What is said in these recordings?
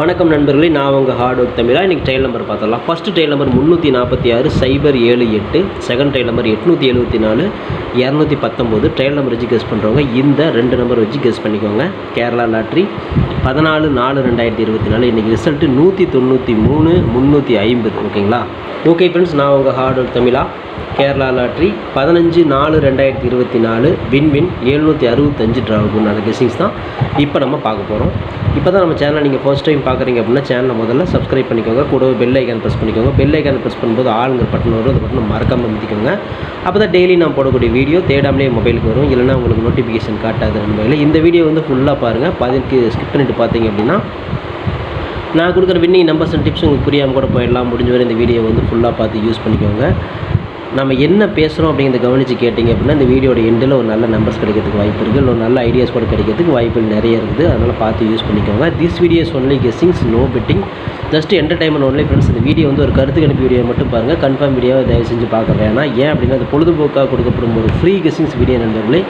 வணக்கம் நண்பர்களே நான் உங்கள் ஹார்ட் ஒர்க் தமிழா. இன்றைக்கி ட்ரையல் நம்பர் பார்த்துடலாம். ஃபஸ்ட்டு ட்ரையல் நம்பர் முந்நூற்றி நாற்பத்தி ஆறு சைபர் ஏழு எட்டு. செகண்ட் ட்ரையல் நம்பர் எட்நூற்றி எழுபத்தி நாலு இரநூத்தி பத்தொம்போது. ட்ரையல் நம்பர் வச்சு கெஸ் பண்ணுறவங்க இந்த ரெண்டு நம்பர் வச்சு கெஸ் பண்ணிக்கோங்க. கேரளா லாட்ரி பதினாலு நாலு ரெண்டாயிரத்தி இருபத்தி நாலு. இன்றைக்கி ரிசல்ட்டு நூற்றி தொண்ணூற்றி மூணு முந்நூற்றி ஐம்பது. ஓகேங்களா ஓகே ஃப்ரெண்ட்ஸ் நான் உங்கள் ஹார்ட் ஒர்க் தமிழா. கேரளா லாட்ரி பதினஞ்சு நாலு ரெண்டாயிரத்தி இருபத்தி நாலு வின்வின் எழுநூற்றி அறுபத்தஞ்சு ட்ராவுக்கு உண்டான கெஸிங்ஸ் தான். இப்போ நம்ம பார்க்க போகிறோம் இப்போ தான் நம்ம சேனலை நீங்கள் ஃபர்ஸ்ட் டைம் பார்க்குறீங்க அப்படின்னா சேனலை முதல்ல சப்ஸ்கிரைப் பண்ணிக்கோங்க. கூடவே பெல் ஐக்கான் ப்ரெஸ் பண்ணிக்கோங்க. பெல் ஐக்கான் ப்ரெஸ் பண்ணும்போது ஆளுங்கிற பட்டன் வரும். அந்த பட்டன் மறக்காமல் அமைத்திக்கோங்க அப்போ தான் டெய்லி நான் போடக்கூடிய வீடியோ தேடாமலே மொபைலுக்கு வரும். இல்லைனா உங்களுக்கு நோட்டிஃபிகேஷன் காட்டாது நண்பர்களே இந்த வீடியோ வந்து ஃபுல்லாக பாருங்கள் பதினெட்டு ஸ்கிப் பண்ணிட்டு பார்த்தீங்க அப்படின்னா நான் கொடுக்குற வின்னிங் நம்பர்ஸ் அண்ட் டிப்ஸ் உங்களுக்கு புரியாமல் கூட போயிடலாம். முடிஞ்ச வரை இந்த வீடியோ வந்து ஃபுல்லாக பார்த்து யூஸ் பண்ணிக்கோங்க. நம்ம என்ன பேசுகிறோம் அப்படிங்கிறத கவனித்து கேட்டிங்க அப்படின்னா இந்த வீடியோட எண்டில் ஒரு நல்ல நம்பர்ஸ் கிடைக்கிறதுக்கு வாய்ப்பு இருக்குது இல்லை ஒரு நல்ல ஐடியாஸ் கூட கிடைக்கிறதுக்கு வாய்ப்புகள் நிறைய இருக்குது. அதனால் பார்த்து யூஸ் பண்ணிக்கோங்க. This videos only guessings no betting just entertainment only friends இந்த வீடியோ வந்து ஒரு கருத்து கணிப்பு வீடியோ மட்டும் பாருங்கள் கன்ஃபார்ம் வீடியோவை தயவு செஞ்சு பார்க்க வேணாம். ஏன் அப்படின்னா அது பொழுதுபோக்காக கொடுக்கப்படும் ஒரு ஃப்ரீ கெஸ்ஸிங்ஸ் வீடியோ நண்பர்களே.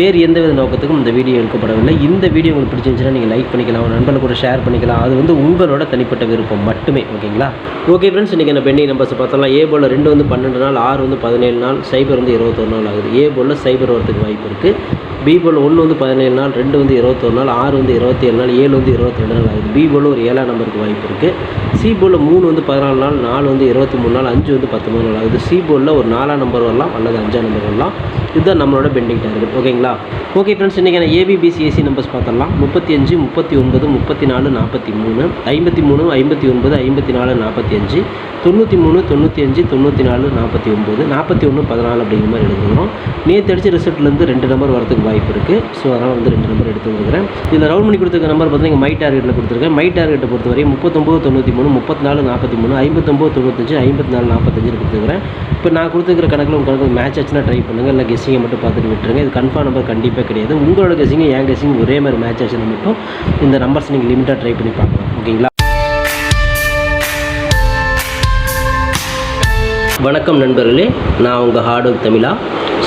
வேறு எந்த வித நோக்கத்துக்கும் இந்த வீடியோ எடுக்கப்படவில்லை. இந்த வீடியோ உங்களுக்கு பிடிச்சிருந்துச்சுன்னா நீங்கள் லைக் பண்ணிக்கலாம். உங்கள் நண்பர்கள் கூட ஷேர் பண்ணிக்கலாம். அது வந்து உங்களோட தனிப்பட்ட விருப்பம் மட்டுமே. ஓகேங்களா ஓகே ஃப்ரெண்ட்ஸ் இன்றைக்கி நம்ம பெண்டிங்? நம்பர்ஸ் பார்த்தோம்னா ஏ போல் ரெண்டு வந்து பன்னெண்டு நாள் ஆறு வந்து பதினேழு நாள் சைபர் வந்து இருபத்தொரு நாள் ஆகுது. ஏ போலில் சைபர் வரதுக்கு வாய்ப்பு இருக்குது பி போல் ஒன்று வந்து பதினேழு நாள் ரெண்டு வந்து இருபத்தொரு நாள் ஆறு வந்து இருபத்தி ஏழு நாள் ஏழு வந்து இருபத்தி ரெண்டு நாள் ஆகுது. பி போல் ஒரு ஏழாம் நம்பருக்கு வாய்ப்பு இருக்குது சி போலில் மூணு வந்து பதினாலு நாள் நாலு வந்து இருபத்தி மூணு நாள் அஞ்சு வந்து பத்தொம்பது நாள். ஆகுது சி போலில் ஒரு நாலாம் நம்பர் வரலாம் அல்லது அஞ்சாம் நம்பர் வரலாம். இதுதான் நம்மளோட பெண்டிங் டார்கெட் ஓகேங்களா ஓகே ஃப்ரெண்ட்ஸ் இன்றைக்கி ஏபிபிசிஎஸ்சி நம்பர்ஸ் பார்த்துடலாம். முப்பத்தி அஞ்சு முப்பத்தி ஒன்பது முப்பத்தி நாலு நாற்பத்தி மூணு. ஐம்பத்தி மூணு ஐம்பத்தி ஒன்பது ஐம்பத்தி நாலு நாற்பத்தி அஞ்சு. தொண்ணூற்றி மூணு தொண்ணூற்றி அஞ்சு தொண்ணூற்றி நாலு நாற்பத்தி ஒம்பது நாற்பத்தி ஒன்று பதினாலு அப்படிங்கிற மாதிரி எழுதுகிறோம். நேற்று அடித்த ரிசல்ட்லேருந்து ரெண்டு நம்பர் வரதுக்கு வாய்ப்பு இருக்குது ஸோ அதனால் வந்து ரெண்டு நம்பர் எடுத்து வந்துருக்கிறேன் இதில் ரவுண்ட் பண்ணி கொடுத்துருக்க நம்பர் பார்த்தீங்கன்னா மை டார்கெட்டில் கொடுத்துருக்கேன். மை டார்கெட்டை பொறுத்தவரை முப்பத்தொம்பது தொண்ணூற்றி மூணு முப்பத்தி நாலு நாற்பத்தி மூணு ஐம்பத்தொம்போது தொண்ணூத்தஞ்சு ஐம்பத்தி நாலு நாற்பத்தஞ்சு கொடுத்துருக்குறேன் இப்போ நான் கொடுத்துருக்கிற கணக்கில் உங்கள் கணக்கு மேட்ச் ஆச்சுன்னா ட்ரை பண்ணுங்கள் இல்லை கெஸ்ஸிங்கை மட்டும் பார்த்துட்டு விட்டுருங்க. இது கன்ஃபார்ம் நம்பர் கண்டிப்பாக கிடையாது. உங்களோட கெஸ்ஸிங்கும் என் கெஸ்ஸிங் ஒரே மாதிரி மேட்ச் ஆச்சுன்னா மட்டும் இந்த நம்பர்ஸ் நீங்கள் லிமிட்டாக ட்ரை பண்ணி பார்க்கலாம். ஓகேங்களா? வணக்கம் நண்பர்களே. நான் உங்கள் ஹார்ட் ஒர்க் தமிழா.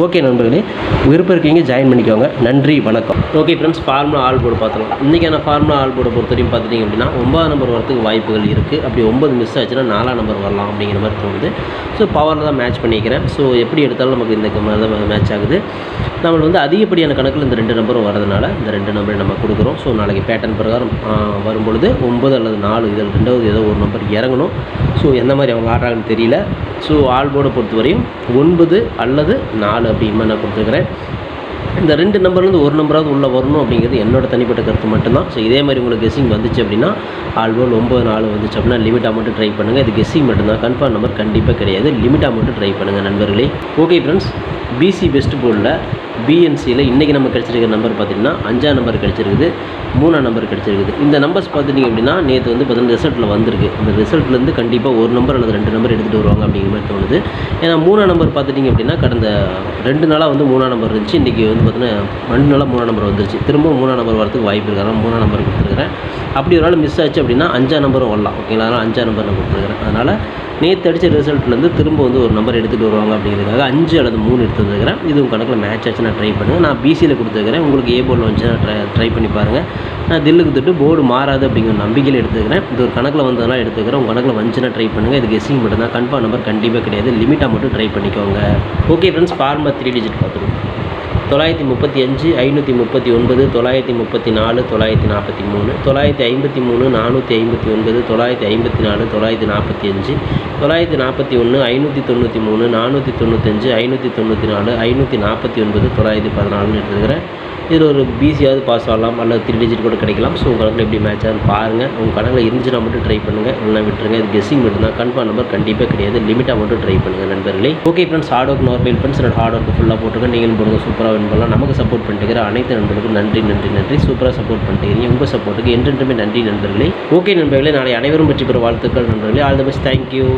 ஓகே நண்பர்களே. விருப்பம் இருக்கீங்க ஜாயின் பண்ணிக்கோங்க. நன்றி வணக்கம். Okay friends formula all board பார்த்துக்கலாம் இன்றைக்கான ஃபார்முலா ஆல் போர்டை பொறுத்த வரையும் பார்த்துட்டிங்க அப்படின்னா ஒன்பதாம் நம்பர் வரத்துக்கு வாய்ப்புகள் இருக்குது அப்படி ஒன்பது மிஸ் ஆச்சுன்னா நாலாம் நம்பர் வரலாம் அப்படிங்கிற மாதிரி தோணுது. ஸோ பவரில் தான் மேட்ச் பண்ணிக்கிறேன். ஸோ எப்படி எடுத்தாலும் நமக்கு இந்த மாதிரி தான் மேட்ச் ஆகுது. நம்மளுக்கு வந்து அதிகப்படியான கணக்கில் இந்த ரெண்டு நம்பரும் வரதுனால இந்த ரெண்டு நம்பரை நம்ம கொடுக்குறோம். ஸோ நாளைக்கு பேட்டர்ன் பிரகாரம் வரும்பொழுது ஒம்பது அல்லது நாலு இதில் ரெண்டாவது ஏதோ ஒரு நம்பர் இறங்கணும். ஸோ எந்த மாதிரி அவங்க ஆடுறாங்கன்னு தெரியல. ஸோ ஆல் போர்டை பொறுத்தவரையும் ஒன்பது அல்லது நாலு நாலு மாதிரி நான் கொடுத்துருக்குறேன். இந்த ரெண்டு நம்பர்லேருந்து ஒரு நம்பராவது உள்ளே வரணும் அப்படிங்கிறது என்னோட தனிப்பட்ட கருத்து மட்டும்தான். ஸோ இதே மாதிரி உங்களுக்கு கெஸ்ஸிங் வந்துச்சு அப்படின்னா ஆல்போல் ஒம்பது நாலு வந்துச்சு அப்படின்னா லிமிட்டாக மட்டும் ட்ரை பண்ணுங்கள் இது கெஸ்ஸிங் மட்டும்தான். கன்ஃபார்ம் நம்பர் கண்டிப்பாக கிடையாது. லிமிட்டாக மட்டும் ட்ரை பண்ணுங்கள் நண்பர்களே. ஓகே ஃப்ரெண்ட்ஸ் பிசி பெஸ்ட் போர்டில் பிஎன்சியில் இன்றைக்கி நம்ம கிடச்சிருக்கிற நம்பர் பார்த்திங்கன்னா அஞ்சாம் நம்பர் கிடச்சிருக்குது மூணாம் நம்பர் கிடச்சிருக்குது. இந்த நம்பர்ஸ் பார்த்துட்டிங்க அப்படின்னா நேற்று வந்து பார்த்தீங்கன்னா ரிசல்ட்டில் வந்திருக்கு. இந்த ரிசல்ட்லேருந்து கண்டிப்பாக ஒரு நம்பர் அல்லது ரெண்டு நம்பர் எடுத்துகிட்டு வருவாங்க அப்படிங்கிற மாதிரி தோணுது. ஏன்னா மூணாம் நம்பர் பார்த்துட்டிங்க அப்படின்னா கடந்த ரெண்டு நாளாக வந்து மூணாம் நம்பர் இருந்துச்சு. இன்றைக்கி வந்து பார்த்தீங்கன்னா ரெண்டு நாளாக மூணாம் நம்பர் வந்துருச்சு. திரும்ப மூணாம் நம்பர் வரதுக்கு வாய்ப்பு இருக்கு. மூணாம் நம்பர் கொடுத்துருக்குறேன். அப்படி ஒரு நாள் மிஸ் ஆச்சு அப்படின்னா அஞ்சாம் நம்பரும் வரலாம். ஓகேங்களா? அதனால் அஞ்சாம் நம்பர் நான் கொடுத்துருக்குறேன். அதனால் நேற்று அடித்த ரிசல்ட்லேருந்து திரும்ப வந்து ஒரு நம்பர் எடுத்துகிட்டு வருவாங்க அப்படிங்கிறதுக்காக அஞ்சு அல்லது மூணு எடுத்து வந்துருக்கிறேன் இதுவும் கணக்கில் மேட்ச் ஆச்சுன்னா ட்ரை பண்ணுங்கள் நான் பிசியில் கொடுத்துருக்கிறேன். உங்களுக்கு ஏ போர்டில் வந்துச்சுன்னா ட்ரை ட்ரை பண்ணி பாருங்கள் நான் தில்லுக்கு தொட்டு போர்டு மாறாது அப்படிங்கிற நம்பிக்கையில் எடுத்துக்கிறேன் இது ஒரு கணக்கில் வந்ததுனால் எடுத்துக்கிறேன் உங்கள் கணக்கில் வந்துச்சுன்னா ட்ரை பண்ணுங்கள் இது கெஸ்ஸிங் மட்டும் தான் கன்ஃபார்ம் நம்பர் கண்டிப்பாக கிடையாது லிமிட்டாக மட்டும் ட்ரை பண்ணிக்கோங்க. Okay friends pharma three digit பார்த்துருவோம். தொள்ளாயிரத்தி முப்பத்தி அஞ்சு ஐநூற்றி முப்பத்தி ஒன்பது தொள்ளாயிரத்தி முப்பத்தி நாலு தொள்ளாயிரத்தி நாற்பத்தி மூணு தொள்ளாயிரத்தி ஐம்பத்தி மூணு நானூற்றி ஐம்பத்தி ஒன்பது தொள்ளாயிரத்தி ஐம்பத்தி நாலு தொள்ளாயிரத்தி நாற்பத்தி அஞ்சு தொள்ளாயிரத்தி நாற்பத்தி ஒன்று ஐநூற்றி தொண்ணூற்றி மூணு நானூற்றி தொண்ணூத்தஞ்சு ஐநூற்றி தொண்ணூற்றி நாலு ஐநூற்றி நாற்பத்தி ஒன்பது தொள்ளாயிரத்தி பதினாலுன்னு எடுத்துக்கிறேன் இதில் ஒரு பிசியாவது பாஸ் ஆகலாம் அல்லது த்ரீ டிஜிட் கூட கிடைக்கலாம். ஸோ உங்கள் கணக்கில் எப்படி மேட்ச் ஆகுதுன்னு பாருங்கள் உங்கள் கணக்கில் இருந்துச்சுன்னா மட்டும் ட்ரை பண்ணுங்கள் இல்லைனா விட்டுருங்க. இது கெஸ்ஸிங் மட்டும்தான். கன்ஃபார்ம் நம்பர் கண்டிப்பாக கிடையாது. லிமிட்டாக மட்டும் ட்ரை பண்ணுங்கள் நண்பர்களே. Okay friends hard work normal friends என்னோட ஹார்ட் ஒர்க் ஃபுல்லாக போட்டுருங்க நீங்களும் போடுங்க சூப்பராக வின் பண்ணலாம். நமக்கு சப்போர்ட் பண்ணிட்டு அனைத்து நண்பர்களுக்கும் நன்றி நன்றி நன்றி. சூப்பராக சப்போர்ட் பண்ணிட்டு உங்கள் சப்போர்ட்டுக்கு என்றென்றுமே நன்றி நண்பர்களே. ஓகே நண்பர்களே நாளை அனைவரும் பற்றி பெற வாழ்த்துக்கள் நண்பர்களே. All the best thank you